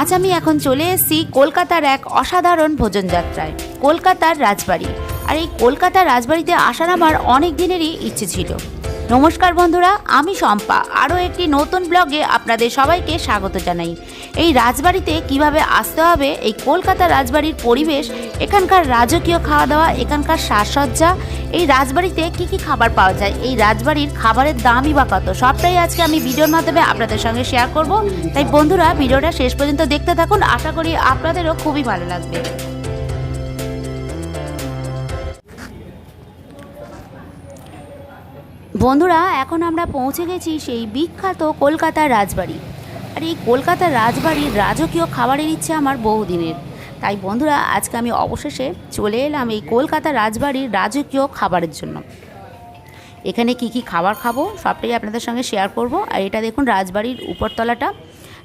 আজ আমি এখন চলে এসেছি কলকাতার এক অসাধারণ ভোজন যাত্রায়, কলকাতার রাজবাড়ি। আর এই কলকাতার রাজবাড়িতে আসার আমার অনেক দিনেরই ইচ্ছে ছিল। নমস্কার বন্ধুরা, আমি শম্পা। আরও একটি নতুন ব্লগে আপনাদের সবাইকে স্বাগত জানাই। এই রাজবাড়িতে কীভাবে আসতে হবে, এই কলকাতা রাজবাড়ির পরিবেশ, এখানকার রাজকীয় খাওয়া দাওয়া এখানকার সাজসজ্জা, এই রাজবাড়িতে কি কি খাবার পাওয়া যায়, এই রাজবাড়ির খাবারের দামই বা কত, সবটাই আজকে আমি ভিডিওর মাধ্যমে আপনাদের সঙ্গে শেয়ার করব। তাই বন্ধুরা, ভিডিওটা শেষ পর্যন্ত দেখতে থাকুন, আশা করি আপনাদেরও খুবই ভালো লাগবে। বন্ধুরা, এখন আমরা পৌঁছে গেছি সেই বিখ্যাত কলকাতার রাজবাড়ি। আর এই কলকাতার রাজবাড়ির রাজকীয় খাবারের ইচ্ছে আমার বহুদিনের। তাই বন্ধুরা, আজকে আমি অবশেষে চলে এলাম এই কলকাতা রাজবাড়ির রাজকীয় খাবারের জন্য। এখানে কি কি খাবার খাব, সবটাই আপনাদের সঙ্গে শেয়ার করব। আর এটা দেখুন, রাজবাড়ির উপরতলাটা।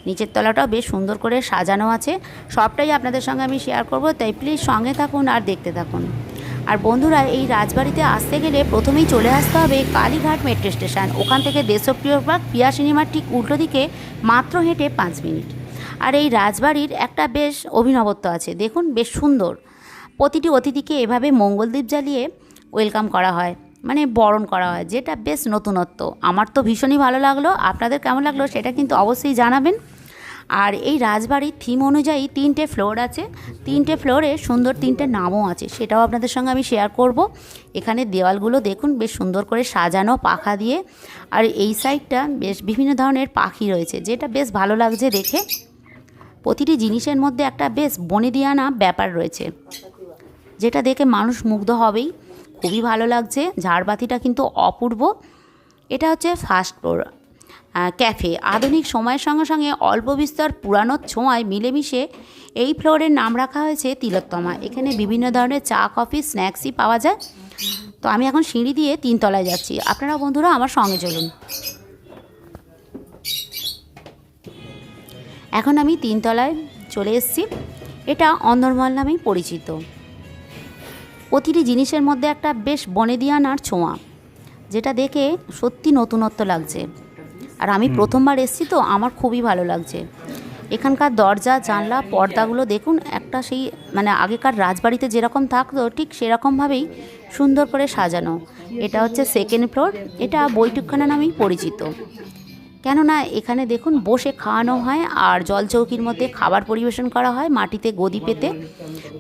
নিচের তলাটাও বেশ সুন্দর করে সাজানো আছে। সবটাই আপনাদের সঙ্গে আমি শেয়ার করব, তাই প্লিজ সঙ্গে থাকুন আর দেখতে থাকুন। আর বন্ধুরা, এই রাজবাড়িতে আসতে গেলে প্রথমেই চলে আসতে হবে কালীঘাট মেট্রো স্টেশন। ওখান থেকে দেশপ্রিয় পার্ক পিয়া সিনেমার ঠিক উল্টো দিকে মাত্র হেঁটে পাঁচ মিনিট। আর এই রাজবাড়ির একটা বেশ অভিনবত্ব আছে। দেখুন, বেশ সুন্দর। প্রতিটি অতিথিকে এভাবে মঙ্গলদ্বীপ জ্বালিয়ে ওয়েলকাম করা হয় মানে বরণ করা হয়, যেটা বেশ নতুনত্ব। আমার তো ভীষণই ভালো লাগল। আপনাদের কেমন লাগল সেটা কিন্তু অবশ্যই জানাবেন। আর এই রাজবাড়ির থিম অনুযায়ী তিনটে ফ্লোর আছে। তিনটে ফ্লোরে সুন্দর তিনটে নামও আছে। সেটাও আপনাদের সঙ্গে আমি শেয়ার করব। এখানে দেওয়ালগুলো দেখুন, বেশ সুন্দর করে সাজানো পাখা দিয়ে। আর এই সাইডটা বেশ বিভিন্ন ধরনের পাখি রয়েছে, যেটা বেশ ভালো লাগছে দেখে। প্রতিটি জিনিসের মধ্যে একটা বেশ বনে দিয়ানা ব্যাপার রয়েছে, যেটা দেখে মানুষ মুগ্ধ হবেই। খুবই ভালো লাগছে, ঝাড়বাতিটা কিন্তু অপূর্ব। এটা হচ্ছে ফার্স্ট ফ্লোর ক্যাফে। আধুনিক সময়ের সঙ্গে সঙ্গে অল্প বিস্তর পুরানো ছোঁয়ায় মিলেমিশে এই ফ্লোরের নাম রাখা হয়েছে তিলোত্তমা। এখানে বিভিন্ন ধরনের চা, কফি, স্ন্যাক্সই পাওয়া যায়। তো আমি এখন সিঁড়ি দিয়ে তিনতলায় যাচ্ছি। আপনারা বন্ধুরা আমার সঙ্গে চলুন। এখন আমি তিনতলায় চলে এসেছি। এটা অন্দরমহল নামেই পরিচিত। প্রতিটি জিনিসের মধ্যে একটা বেশ বনেদিয়ানার ছোঁয়া, যেটা দেখে সত্যি নতুনত্ব লাগছে। আর আমি প্রথমবার এসেছি তো আমার খুবই ভালো লাগছে। এখানকার দরজা জানলা পর্দাগুলো দেখুন একটা সেই মানে আগেকার রাজবাড়িতে যেরকম থাকতো ঠিক সেরকমভাবেই সুন্দর করে সাজানো। এটা হচ্ছে সেকেন্ড ফ্লোর এটা বৈঠকখানা নামেই পরিচিত। কেননা এখানে দেখুন বসে খাওয়ানো হয় আর জলচৌকির মধ্যে খাবার পরিবেশন করা হয় মাটিতে গদি পেতে।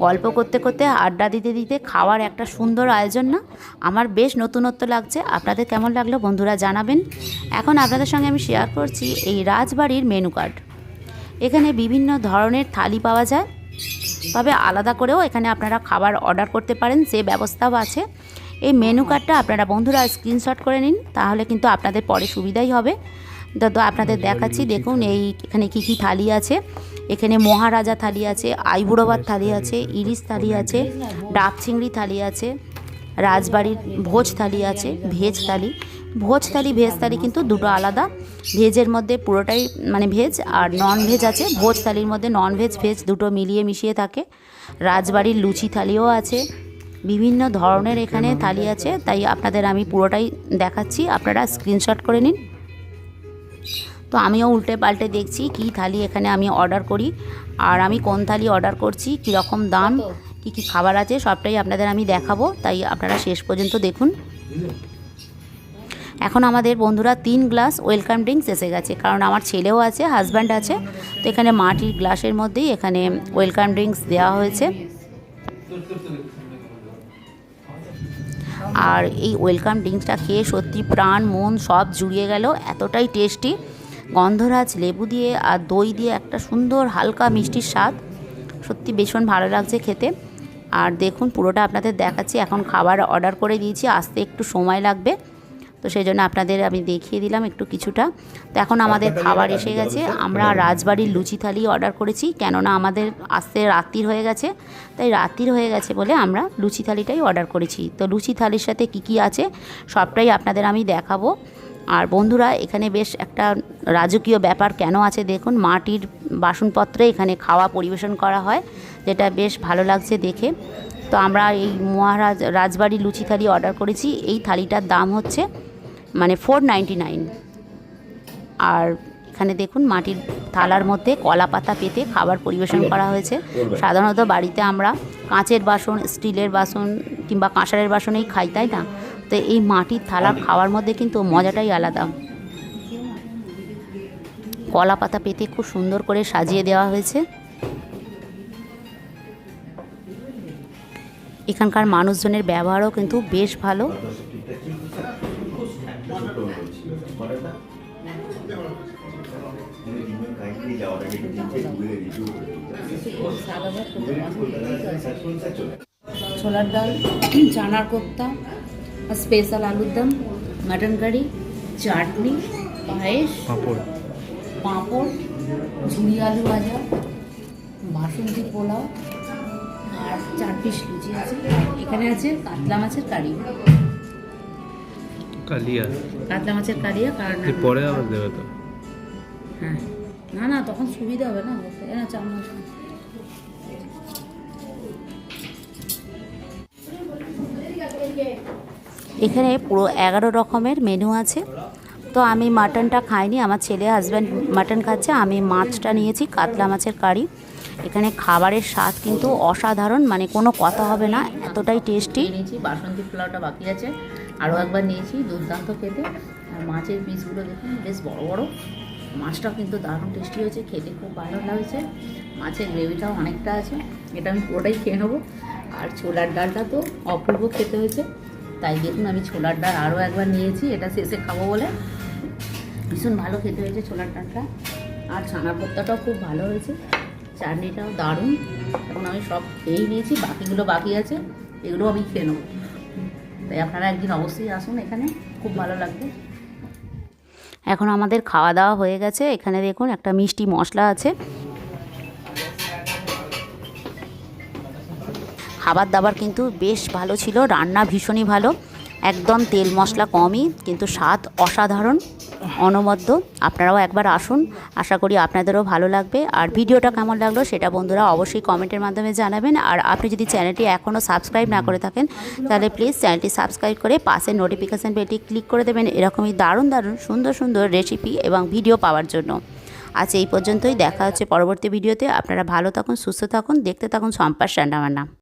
গল্প করতে করতে, আড্ডা দিতে দিতে খাওয়ার একটা সুন্দর আয়োজন না? আমার বেশ নতুনত্ব লাগছে। আপনাদের কেমন লাগল বন্ধুরা জানাবেন। এখন আপনাদের সঙ্গে আমি শেয়ার করছি এই রাজবাড়ির মেনু কার্ড এখানে বিভিন্ন ধরনের থালি পাওয়া যায়। তবে আলাদা করেও এখানে আপনারা খাবার অর্ডার করতে পারেন সে ব্যবস্থাও আছে। এই মেনু কার্ডটা আপনারা বন্ধুরা স্ক্রিনশট করে নিন, তাহলে কিন্তু আপনাদের পরে সুবিধাই হবে। তো আপনাদের দেখাচ্ছি, দেখুন, এই এখানে কী কী থালি আছে। এখানে মহারাজা থালি আছে আইবুড়োবার থালি আছে, ইলিশ থালি আছে ডাব চিংড়ি থালি আছে, রাজবাড়ির ভোজ থালি আছে, ভেজ থালি। ভোজ থালি, ভেজ থালি কিন্তু দুটো আলাদা। ভেজের মধ্যে পুরোটাই মানে ভেজ, আর নন ভেজ আছে। ভোজ থালির মধ্যে নন ভেজ ভেজ দুটো মিলিয়ে মিশিয়ে থাকে। রাজবাড়ির লুচি থালিও আছে। বিভিন্ন ধরনের এখানে থালি আছে, তাই আপনাদের আমি পুরোটাই দেখাচ্ছি। আপনারা স্ক্রিনশট করে নিন। তো আমিও উল্টে পাল্টে দেখছি কী থালি এখানে আমি অর্ডার করি। আর আমি কোন থালি অর্ডার করছি কীরকম দাম কী কী খাবার আছে সবটাই আপনাদের আমি দেখাবো। তাই আপনারা শেষ পর্যন্ত দেখুন। এখন আমাদের বন্ধুরা তিন গ্লাস ওয়েলকাম ড্রিঙ্কস এসে গেছে। কারণ আমার ছেলেও আছে হাজব্যান্ড আছে। তো এখানে মাটির গ্লাসের মধ্যেই এখানে ওয়েলকাম ড্রিঙ্কস দেওয়া হয়েছে। আর এই ওয়েলকাম ড্রিঙ্কসটা খেয়ে সত্যি প্রাণ, মন সব জুড়িয়ে গেল। এতটাই টেস্টি। গন্ধরাজ লেবু দিয়ে আর দই দিয়ে একটা সুন্দর হালকা মিষ্টির স্বাদ। সত্যি ভীষণ ভালো লাগছে খেতে। আর দেখুন পুরোটা আপনাদের দেখাচ্ছি। এখন খাবার অর্ডার করে দিয়েছি। আসতে একটু সময় লাগবে। তো সেই জন্য আপনাদের আমি দেখিয়ে দিলাম একটু কিছুটা। তো এখন আমাদের খাবার এসে গেছে। আমরা রাজবাড়ির লুচি থালি অর্ডার করেছি কেননা আমাদের আসতে রাত্রির হয়ে গেছে। তাই রাত্রির হয়ে গেছে বলে আমরা লুচি থালিটাই অর্ডার করেছি। তো লুচি থালির সাথে কি কি আছে সবটাই আপনাদের আমি দেখাবো। আর বন্ধুরা এখানে বেশ একটা রাজকীয় ব্যাপার কেন আছে দেখুন। মাটির বাসনপত্রে এখানে খাওয়া পরিবেশন করা হয় যেটা বেশ ভালো লাগছে দেখে। তো আমরা এই মহারাজ রাজবাড়ি লুচি থালি অর্ডার করেছি। এই থালিটার দাম হচ্ছে মানে ফোর নাইনটি নাইন আর এখানে দেখুন মাটির থালার মধ্যে কলা পাতা পেতে খাবার পরিবেশন করা হয়েছে। সাধারণত বাড়িতে আমরা কাঁচের বাসন স্টিলের বাসন কিংবা কাঁসারের বাসনেই খাই তাই না? তো এই মাটির থালার খাওয়ার মধ্যে কিন্তু মজাটাই আলাদা। কলা পাতা পেতে খুব সুন্দর করে সাজিয়ে দেওয়া হয়েছে। এখানকার মানুষজনের ব্যবহারও কিন্তু বেশ ভালো। ছোলার ডাল চানার কোপ্তা স্পেশাল আলুর দম মাটন কারি চাটনি পায়েস পাঁপড়। পাঁপড় ঝুড়ি আলু ভাজা বাসন্তী পোলাও আর চার পিস লুচি আছে। এখানে আছে কাতলা মাছের কারি। কালিয়া। কাতলা মাছের কারিয়া কারণ পরে আবার দেবে তো। হ্যাঁ। না না তখন সুবিধা হবে না চামচ। এখানে পুরো এগারো রকমের মেনু আছে। তো আমি মাটনটা খাইনি আমার ছেলে হাজব্যান্ড মাটন খাচ্ছে আমি মাছটা নিয়েছি কাতলা মাছের কারি। এখানে খাবারের স্বাদ কিন্তু অসাধারণ মানে কোনো কথা হবে না এতটাই টেস্টি বাসন্তী পোলাওটা বাকি আছে। আরও একবার নিয়েছি, দুর্দান্ত খেতে। আর মাছের পিসগুলো দেখুন, বেশ বড় বড়। মাছটাও কিন্তু দারুণ টেস্টি হয়েছে, খেতে খুব ভালো লাগছে। মাছের গ্রেভিটাও অনেকটা আছে, এটা আমি পুরোটাই খেয়ে নেব। আর ছোলার ডালটা তো অপূর্ব খেতে হয়েছে। তাই দেখুন, আমি ছোলার ডাল আরও একবার নিয়েছি, এটা শেষে খাব বলে। ভীষণ ভালো খেতে হয়েছে ছোলার ডালটা। আর ছানা ভর্তাটাও খুব ভালো হয়েছে। চাটনিটাও দারুণ। এখন আমি সব খেয়েই নিয়েছি, বাকিগুলো বাকি আছে এগুলো আমি খেয়ে নেব। তাই আপনারা একদিন অবশ্যই আসুন এখানে, খুব ভালো লাগবে। এখন আমাদের খাওয়া দাওয়া হয়ে গেছে। এখানে দেখুন একটা মিষ্টি মশলা আছে। খাবার দাবার কিন্তু বেশ ভালো ছিল, রান্না ভীষণই ভালো। একদম তেল মশলা কমই, কিন্তু স্বাদ অসাধারণ, অনবদ্য। আপনারাও একবার আসুন, আশা করি আপনাদেরও ভালো লাগবে। আর ভিডিওটা কেমন লাগল সেটা বন্ধুরা অবশ্যই কমেন্টের মাধ্যমে জানাবেন। আর আপনি যদি চ্যানেলটি এখনও সাবস্ক্রাইব না করে থাকেন, তাহলে প্লিজ চ্যানেলটি সাবস্ক্রাইব করে পাশের নোটিফিকেশান বেলটি ক্লিক করে দেবেন। এরকমই দারুণ দারুণ, সুন্দর সুন্দর রেসিপি এবং ভিডিও পাওয়ার জন্য। আজ এই পর্যন্তই। দেখা হচ্ছে পরবর্তী ভিডিওতে। আপনারা ভালো থাকুন, সুস্থ থাকুন। দেখতে থাকুন সম্পাস রান্নাবান্না